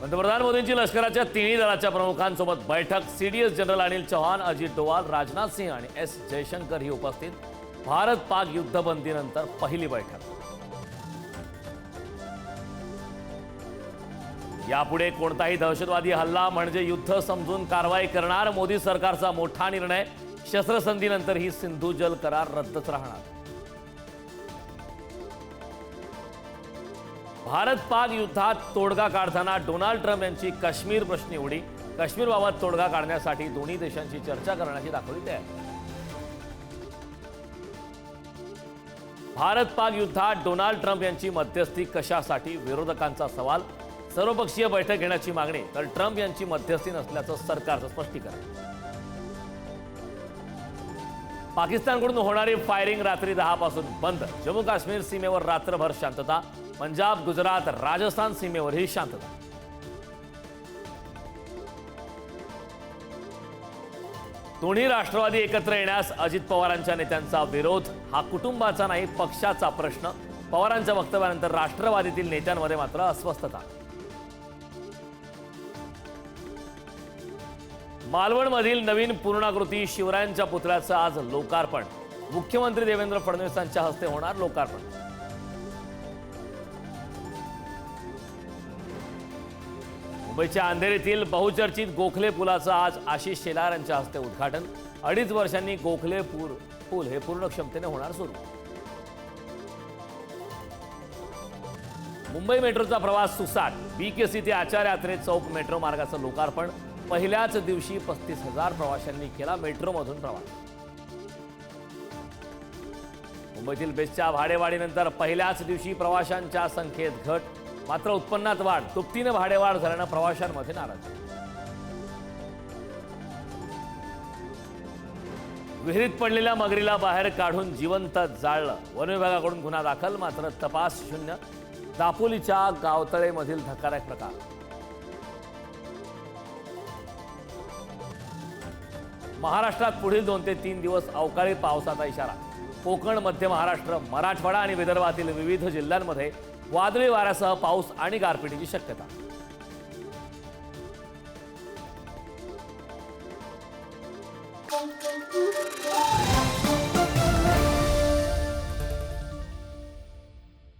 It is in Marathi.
पंतप्रधान मोदींची लष्कराच्या तिन्ही दलाच्या प्रमुखांसोबत बैठक. सीडीएस जनरल अनिल चौहान अजित डोवाल राजनाथ सिंह आणि एस जयशंकर ही उपस्थित. भारत पाक युद्धबंदीनंतर पहिली बैठक. यापुढे कोणताही दहशतवादी हल्ला म्हणजे युद्ध समजून कारवाई करणार मोदी सरकारचा मोठा निर्णय. शस्त्रसंधीनंतर ही सिंधू जल करार रद्दच राहणार. भारत पाक युद्धात तोडगा काढताना डोनाल्ड ट्रम्प यांची काश्मीर प्रश्नी उडी. काश्मीरबाबत तोडगा काढण्यासाठी दोन्ही देशांची चर्चा करण्याची दाखवली तयारी. भारत पाक युद्धात डोनाल्ड ट्रम्प यांची मध्यस्थी कशासाठी? विरोधकांचा सवाल. सर्वपक्षीय बैठक घेण्याची मागणी तर ट्रम्प यांची मध्यस्थी नसल्याचं सरकारचं स्पष्टीकरण. पाकिस्तानकडून होणारी फायरिंग रात्री दहा पासून बंद. जम्मू काश्मीर सीमेवर रात्रभर शांतता. पंजाब गुजरात राजस्थान सीमेवरही शांतता. दोन्ही राष्ट्रवादी एकत्र येण्यास अजित पवारांच्या नेत्यांचा विरोध. हा कुटुंबाचा नाही पक्षाचा प्रश्न. पवारांच्या वक्तव्यानंतर राष्ट्रवादीतील नेत्यांमध्ये मात्र अस्वस्थता. मालवणमधील नवीन पूर्णाकृती शिवरायांच्या पुतळ्याचं आज लोकार्पण. मुख्यमंत्री देवेंद्र फडणवीसांच्या हस्ते होणार लोकार्पण. मुंबईच्या अंधेरीतील बहुचर्चित गोखले पुलाचं आज आशिष शेलार यांच्या हस्ते उद्घाटन. अडीच वर्षांनी गोखले पूर पूल हे पूर्ण क्षमतेने होणार सुरू. मुंबई मेट्रोचा प्रवास सुसाट. बीकेसी ते आचार्य यात्रे चौक मेट्रो मार्गाचं लोकार्पण. पहिल्याच दिवशी पस्तीस हजार प्रवाशांनी केला मेट्रोमधून प्रवास. मुंबईतील बेस्टच्या भाडेवाढीनंतर पहिल्याच दिवशी प्रवाशांच्या संख्येत घट. मात्र उत्पन्नात वाढ दुपटीनं भाडेवाढ झाल्यानं प्रवाशांमध्ये नाराज. विहिरीत पडलेल्या मगरीला बाहेर काढून जिवंत जाळलं. वन विभागाकडून गुन्हा दाखल मात्र तपास शून्य. दापोलीच्या गावतळेमधील धक्कादायक प्रकार. महाराष्ट्रात पुढील दोन ते तीन दिवस अवकाळी पावसाचा इशारा. कोकण मध्य महाराष्ट्र मराठवाडा आणि विदर्भातील विविध जिल्ह्यांमध्ये वादळी वाऱ्यासह पाऊस आणि गारपिटीची शक्यता.